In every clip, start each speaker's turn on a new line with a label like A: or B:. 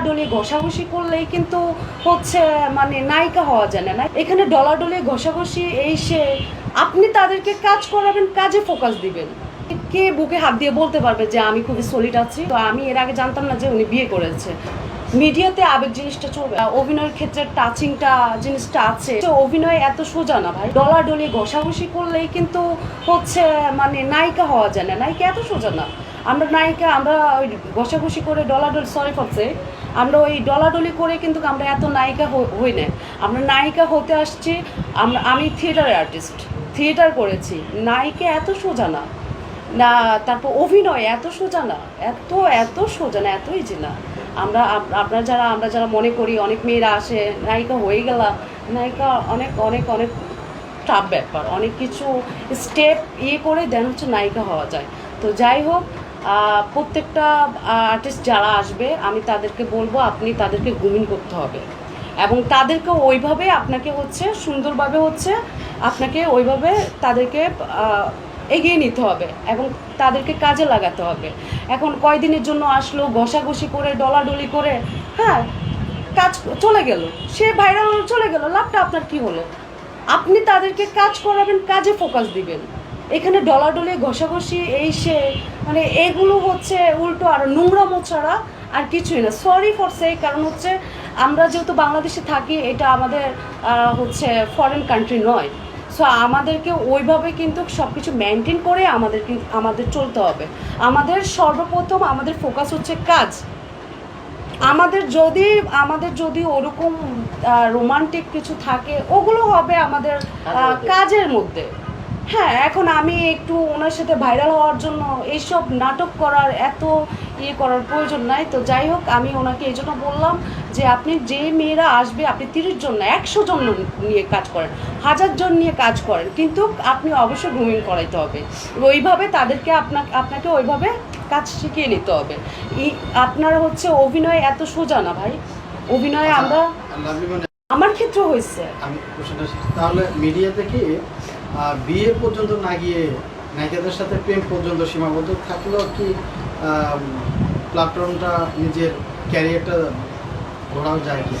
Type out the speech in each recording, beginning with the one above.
A: ডলাডলি ঘষাঘষি করলেই কিন্তু হচ্ছে মানে নায়িকা হওয়া যায় না। এখানে ডলাডলি ঘষাঘষি এই সে, আপনি তাদেরকে কাজ করাবেন, কাজে ফোকাস দিবেন। কে বুকে হাত দিয়ে বলতে পারবে যে আমি খুবই সলিড আছি? তো আমি এর আগে জানতাম না যে উনি বিয়ে করেছে। মিডিয়াতে আবেগ জিনিসটা চলবে। অভিনয়ের ক্ষেত্রে টাচিংটা জিনিসটা আছে। অভিনয় এত সোজা না ভাই। ডলা ডলাডলি ঘষাঘষি করলেই কিন্তু হচ্ছে মানে নায়িকা হওয়া যায় না। নায়িকা এত সোজা না। আমরা নায়িকা, আমরা ওই ঘষাঘষি করে ডলাডলি সরি ফরছে আমরা ওই ডলাডলি করে কিন্তু আমরা এত নায়িকা হই না আমরা নায়িকা হতে আসছি, আমরা, আমি থিয়েটারের আর্টিস্ট, থিয়েটার করেছি। নায়িকা এত সোজা না। না, তারপর অভিনয় এত সোজা না। এত এত সোজা না, এতই ইজি না। আমরা, আপ- আপনারা যারা, আমরা যারা মনে করি অনেক মেয়েরা আসে, নায়িকা হয়ে গেলা। নায়িকা অনেক অনেক অনেক টাফ ব্যাপার। অনেক কিছু স্টেপ ইয়ে করে দেন হচ্ছে নায়িকা হওয়া যায়। তো যাই হোক প্রত্যেকটা আর্টিস্ট যারা আসবে, আমি তাদেরকে বলব, আপনি তাদেরকে গুমিন করতে হবে। এবং তাদেরকে ওইভাবে আপনাকে হচ্ছে, সুন্দরভাবে হচ্ছে, আপনাকে ওইভাবে তাদেরকে এগিয়ে নিতে হবে এবং তাদেরকে কাজে লাগাতে হবে। এখন কয়দিনের জন্য আসলো, ঘষাঘষি করে, ডলাডলি করে হ্যাঁ কাজ চলে গেল, সে ভাইরাল চলে গেল, লাভটা আপনার কি হলো? আপনি তাদেরকে কাজ করাবেন, কাজে ফোকাস দিবেন। এখানে ডলাডলি ঘষাঘষি এই সে মানে এগুলো হচ্ছে উল্টো আর নোংরামো ছাড়া আর কিছুই না। সরি ফর সে কারণ হচ্ছে আমরা যেহেতু বাংলাদেশে থাকি এটা আমাদের হচ্ছে ফরেন কান্ট্রি নয়। সো আমাদেরকে ওইভাবে কিন্তু সব কিছু মেনটেন করে আমাদের আমাদের চলতে হবে। আমাদের সর্বপ্রথম আমাদের ফোকাস হচ্ছে কাজ। আমাদের যদি আমাদের যদি ওরকম রোমান্টিক কিছু থাকে ওগুলো হবে আমাদের কাজের মধ্যে। হ্যাঁ এখন আমি একটু ওনার সাথে ভাইরাল হওয়ার জন্য এইসব নাটক করার এত ইয়ে করার প্রয়োজন নাই। তো যাই হোক আমি ওনাকে এই জন্য বললাম যে আপনি যে মেয়েরা আসবে আপনি তিরিশ জন না একশো জন নিয়ে কাজ করেন হাজার জন নিয়ে কাজ করেন কিন্তু আপনি অবশ্যই গ্রুমিং করাইতে হবে। ওইভাবে তাদেরকে আপনাকে আপনাকে ওইভাবে কাজ শিখিয়ে নিতে হবে। আপনার হচ্ছে অভিনয় এত সোজা না ভাই। অভিনয়ে আমরা
B: মানে
A: আমার ক্ষেত্রে হয়েছে।
B: তাহলে মিডিয়াতে কি আহ, বিয়ে পর্যন্ত না গিয়ে নায়িকাদের সাথে প্রেম পর্যন্ত সীমাবদ্ধ থাকলেও কি প্ল্যাটফর্মটা নিজের ক্যারিয়ারটা ঘোরাও যায় কি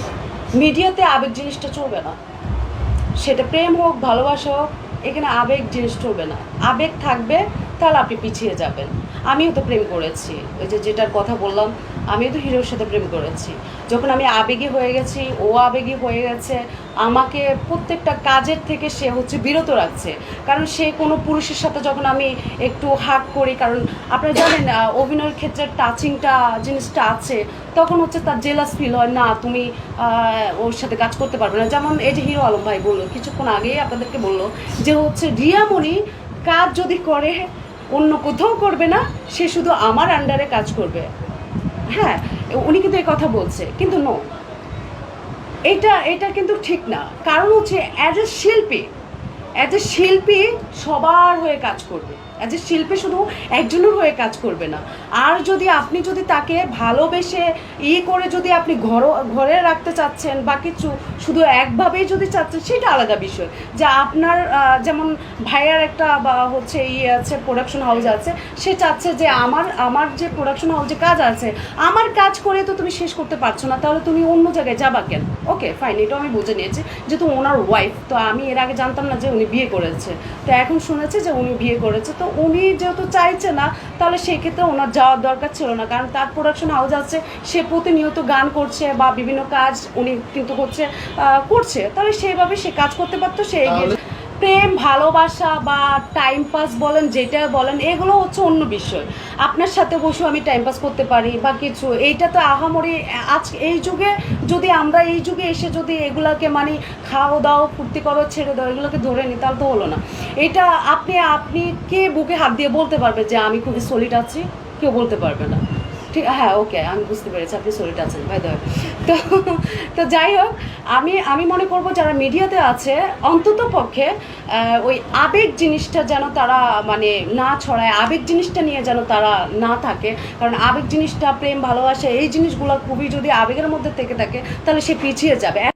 A: মিডিয়াতে আবেগ জিনিসটা চলবে না। সেটা প্রেম হোক, ভালোবাসা হোক, এখানে আবেগ জিনিস চলবে না। আবেগ থাকবে তাহলে আপনি পিছিয়ে যাবেন। আমিও তো প্রেম করেছি। ওই যে যেটার কথা বললাম, আমিও তো হিরোর সাথে প্রেম করেছি। যখন আমি আবেগী হয়ে গেছি, ও আবেগী হয়ে গেছে, আমাকে প্রত্যেকটা কাজের থেকে সে হচ্ছে বিরত রাখছে। কারণ সে কোনো পুরুষের সাথে যখন আমি একটু হাক করি, কারণ আপনারা জানেন অভিনয়ের ক্ষেত্রে টাচিংটা জিনিসটা আছে, তখন হচ্ছে তার জেলাস ফিল হয়, না, তুমি ওর সাথে কাজ করতে পারবে না। যেমন এই যে হিরো আলম ভাই বলল, কিছুক্ষণ আগেই আপনাদেরকে বলল যে হচ্ছে রিয়ামণি কাজ যদি করে অন্য কোথাও করবে না, সে শুধু আমার আন্ডারে কাজ করবে। হ্যাঁ উনি কিন্তু এই কথা বলছে, কিন্তু নো এটা এটা কিন্তু ঠিক না। কারণ হচ্ছে অ্যাজ এ শিল্পী অ্যাজ এ শিল্পী সবার হয়ে কাজ করবে। এ শিল্পী শুধু একজনের হয়ে কাজ করবে না। আর যদি আপনি যদি তাকে ভালোবেসে ই করে যদি আপনি ঘর, ঘরে রাখতে চাচ্ছেন বা কিছু শুধু একভাবেই যদি চাচ্ছেন, সেটা আলাদা বিষয়। যে আপনার যেমন ভাইয়ার একটা বা হচ্ছে ইয়ে আছে প্রোডাকশন হাউস আছে, সে চাচ্ছে যে আমার আমার যে প্রোডাকশন হাউসে কাজ আছে, আমার কাজ করে তো তুমি শেষ করতে পারছ না, তাহলে তুমি অন্য জায়গায় যাবা কেন? ওকে ফাইন এটাও আমি বুঝে নিয়েছি। যেহেতু ওনার ওয়াইফ তো আমি এর আগে জানতাম না যে উনি বিয়ে করেছে। তো এখন শুনেছি যে উনি বিয়ে করেছে, তো উনি যেহেতু চাইছে না, তাহলে সেক্ষেত্রে ওনার যাওয়ার দরকার ছিল না। কারণ তার প্রোডাকশন হাউস আছে, সে প্রতিনিয়ত গান করছে বা বিভিন্ন কাজ উনি কিন্তু হচ্ছে করছে। তাহলে সেইভাবে সে কাজ করতে পারতো, সে এগিয়ে প্রেম, ভালোবাসা বা টাইম পাস বলেন, যেটা বলেন, এগুলো হচ্ছে অন্য বিষয়। আপনার সাথে বসেও আমি টাইম পাস করতে পারি বা কিছু। এইটা তো আহামরি, আজ এই যুগে যদি আমরা এই যুগে এসে যদি এগুলাকে মানে খাও দাও ফুর্তি করো ছেড়ে দাও, এগুলোকে ধরে নিই, তাহলে তো হলো না। এটা আপনি আপনি কে বুকে হাত দিয়ে বলতে পারবে যে আমি খুবই সলিড আছি? কেউ বলতে পারবে না। ঠিক হ্যাঁ ওকে আমি বুঝতে পেরেছি, আপনি শরীরটা আছেন ভাই দয় তো তো যাই হোক, আমি আমি মনে করব যারা মিডিয়াতে আছে, অন্তত পক্ষে ওই আবেগ জিনিসটা যেন তারা মানে না ছড়ায়, আবেগ জিনিসটা নিয়ে যেন তারা না থাকে। কারণ আবেগ জিনিসটা, প্রেম, ভালোবাসা, এই জিনিসগুলো খুবই যদি আবেগের মধ্যে থেকে থাকে, তাহলে সে পিছিয়ে যাবে।